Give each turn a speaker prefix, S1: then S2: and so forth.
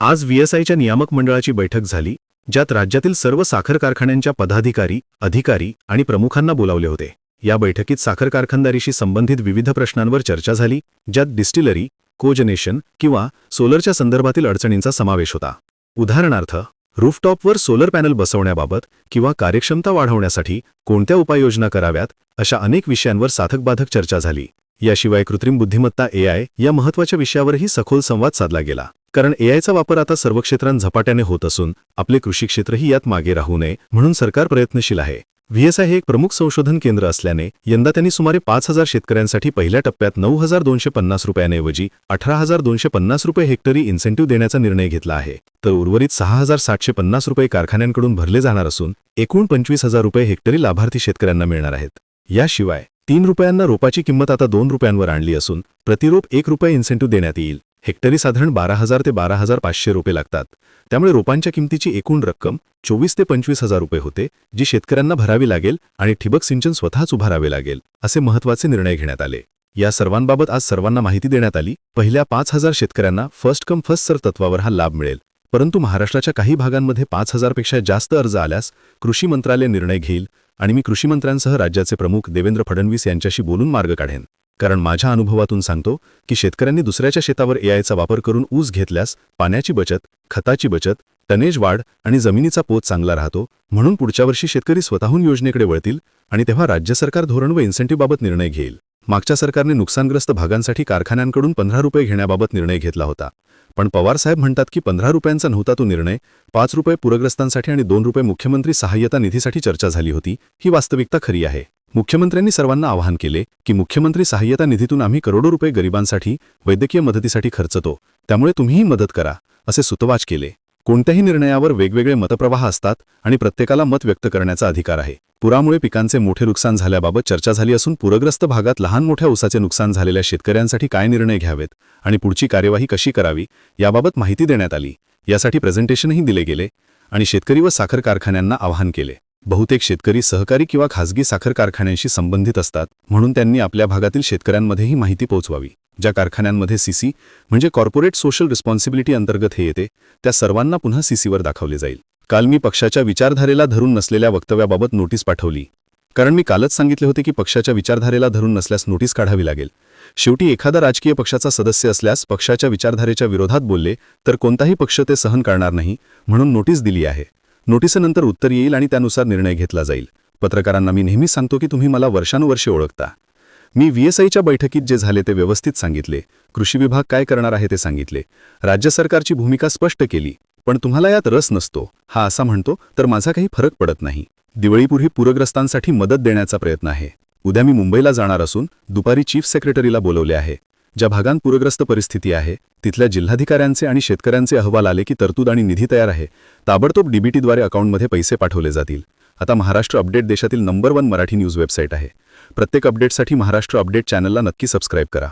S1: आज व्हीएसआयच्या नियामक मंडळाची बैठक झाली ज्यात राज्यातील सर्व साखर कारखान्यांच्या पदाधिकारी अधिकारी आणि प्रमुखांना बोलावले होते. या बैठकीत साखर कारखानदारीशी संबंधित विविध प्रश्नांवर चर्चा झाली ज्यात डिस्टिलरी कोजनेशन किंवा सोलरच्या संदर्भातील अडचणींचा समावेश होता. उदाहरणार्थ रूफटॉपवर सोलर पॅनल बसवण्याबाबत किंवा कार्यक्षमता वाढवण्यासाठी कोणत्या उपाययोजना कराव्यात अशा अनेक विषयांवर साधकबाधक चर्चा झाली. याशिवाय कृत्रिम बुद्धिमत्ता एआय या महत्त्वाच्या विषयावरही सखोल संवाद साधला गेला. कारण एआयचा वापर आता सर्व क्षेत्रांत झपाट्याने होत असून आपले कृषी क्षेत्रही यात मागे राहू नये म्हणून सरकार प्रयत्नशील आहे. व्हीएसआय हे एक प्रमुख संशोधन केंद्र असल्याने यंदा त्यांनी सुमारे पाच हजार शेतकऱ्यांसाठी पहिल्या टप्प्यात नऊ हजार दोनशे पन्नास रुपयांऐवजी अठरा हजार दोनशे पन्नास रुपये हेक्टरी इन्सेंटिव्ह देण्याचा निर्णय घेतला आहे. तर उर्वरित सहा हजार सातशे पन्नास रुपये कारखान्यांकडून भरले जाणार असून एकूण पंचवीस हजार रुपये हेक्टरी लाभार्थी शेतकऱ्यांना मिळणार आहेत. याशिवाय तीन रुपयांना रोपाची किंमत आता दोन रुपयांवर आणली असून प्रतिरोप एक रुपये इन्सेंटिव्ह देण्यात येईल. हेक्टरी साधारण बारा हजार ते बारा हजार पाचशे रुपये लागतात. त्यामुळे रोपांच्या किमतीची एकूण रक्कम चोवीस ते पंचवीस हजार रुपये होते जी शेतकऱ्यांना भरावी लागेल आणि ठिबक सिंचन स्वतःच उभारावे लागेल असे महत्त्वाचे निर्णय घेण्यात आले. या सर्वांबाबत आज सर्वांना माहिती देण्यात आली. पहिल्या पाच हजार शेतकऱ्यांना फर्स्ट कम फर्स्ट सर तत्वावर हा लाभ मिळेल. परंतु महाराष्ट्राच्या काही भागांमध्ये पाच हजारपेक्षा जास्त अर्ज आल्यास कृषी मंत्रालय निर्णय घेईल आणि मी कृषी मंत्र्यांसह राज्याचे प्रमुख देवेंद्र फडणवीस यांच्याशी बोलून मार्ग काढेन. कारण माझ्या अनुभवातून सांगतो की शेतकऱ्यांनी दुसऱ्याच्या शेतावर एआयचा वापर करून ऊस घेतल्यास पाण्याची बचत खताची बचत टनेज वाढ आणि जमिनीचा पोत चांगला राहतो. म्हणून पुढच्या वर्षी शेतकरी स्वतःहून योजनेकडे वळतील आणि तेव्हा राज्य सरकार धोरण व इन्सेंटिव्हबाबत निर्णय घेईल. मागच्या सरकारने नुकसानग्रस्त भागांसाठी कारखान्यांकडून पंधरा रुपये घेण्याबाबत निर्णय घेतला होता. पण पवारसाहेब म्हणतात की पंधरा रुपयांचा नव्हता तो निर्णय पाच रुपये पूरग्रस्तांसाठी आणि दोन रुपये मुख्यमंत्री सहाय्यता निधीसाठी चर्चा झाली होती ही वास्तविकता खरी आहे. मुख्यमंत्र्यांनी सर्वांना आवाहन केले की मुख्यमंत्री सहाय्यता निधीतून आम्ही करोडो रुपये गरिबांसाठी वैद्यकीय मदतीसाठी खर्चतो. त्यामुळे तुम्हीही मदत करा असे सुतवाच केले. कोणत्याही निर्णयावर वेगवेगळे मतप्रवाह असतात आणि प्रत्येकाला मत व्यक्त करण्याचा अधिकार आहे. पुरामुळे पिकांचे मोठे नुकसान झाल्याबाबत चर्चा झाली असून पूरग्रस्त भागात लहान मोठ्या ऊसाचे नुकसान झालेल्या शेतकऱ्यांसाठी काय निर्णय घ्यावेत आणि पुढची कार्यवाही कशी करावी याबाबत माहिती देण्यात आली. यासाठी प्रेझेंटेशनही दिले गेले आणि शेतकरी व साखर कारखान्यांना आवाहन केले. बहुतेक शेतकरी सहकारी किंवा खासगी साखर कारखान्यांशी संबंधित असतात म्हणून त्यांनी आपल्या भागातील शेतकऱ्यांमध्येही माहिती पोहोचवावी. ज्या कारखान्यांमध्ये सीसी म्हणजे कॉर्पोरेट सोशल रिस्पॉन्सिबिलिटी अंतर्गत हे येते त्या सर्वांना पुन्हा सीसीवर दाखवले जाईल. काल मी पक्षाच्या विचारधारेला धरून नसलेल्या वक्तव्याबाबत नोटीस पाठवली. कारण मी कालच सांगितले होते की पक्षाच्या विचारधारेला धरून नसल्यास नोटीस काढावी लागेल. शेवटी एखादा राजकीय पक्षाचा सदस्य असल्यास पक्षाच्या विचारधारेच्या विरोधात बोलले तर कोणताही पक्ष ते सहन करणार नाही म्हणून नोटीस दिली आहे. नोटीसनंतर उत्तर येईल आणि त्यानुसार निर्णय घेतला जाईल. पत्रकारांना मी नेहमीच सांगतो की तुम्ही मला वर्षानुवर्षे ओळखता. मी व्हीएसआयच्या बैठकीत जे झाले ते व्यवस्थित सांगितले. कृषी विभाग काय करणार आहे ते सांगितले. राज्य सरकारची भूमिका स्पष्ट केली. पण तुम्हाला यात रस नसतो. हा असा म्हणतो तर माझा काही फरक पडत नाही. दिवाळीपूर्वी पूरग्रस्तांसाठी मदत देण्याचा प्रयत्न आहे. उद्या मी मुंबईला जाणार असून दुपारी चीफ सेक्रेटरीला बोलवले आहे. ज्या भागांत पूरग्रस्त परिस्थिती आहे तिथल्या जिल्हाधिकाऱ्यांचे आणि शेतकऱ्यांचे अहवाल आले की तरतूद आणि निधी तयार आहे. ताबडतोब डीबीटीद्वारे अकाउंटमध्ये पैसे पाठवले जातील. आता महाराष्ट्र अपडेट देशातील number one Marathi news website आहे. प्रत्येक अपडेटसाठी महाराष्ट्र अपडेट चॅनलला नक्की सबस्क्राईब करा.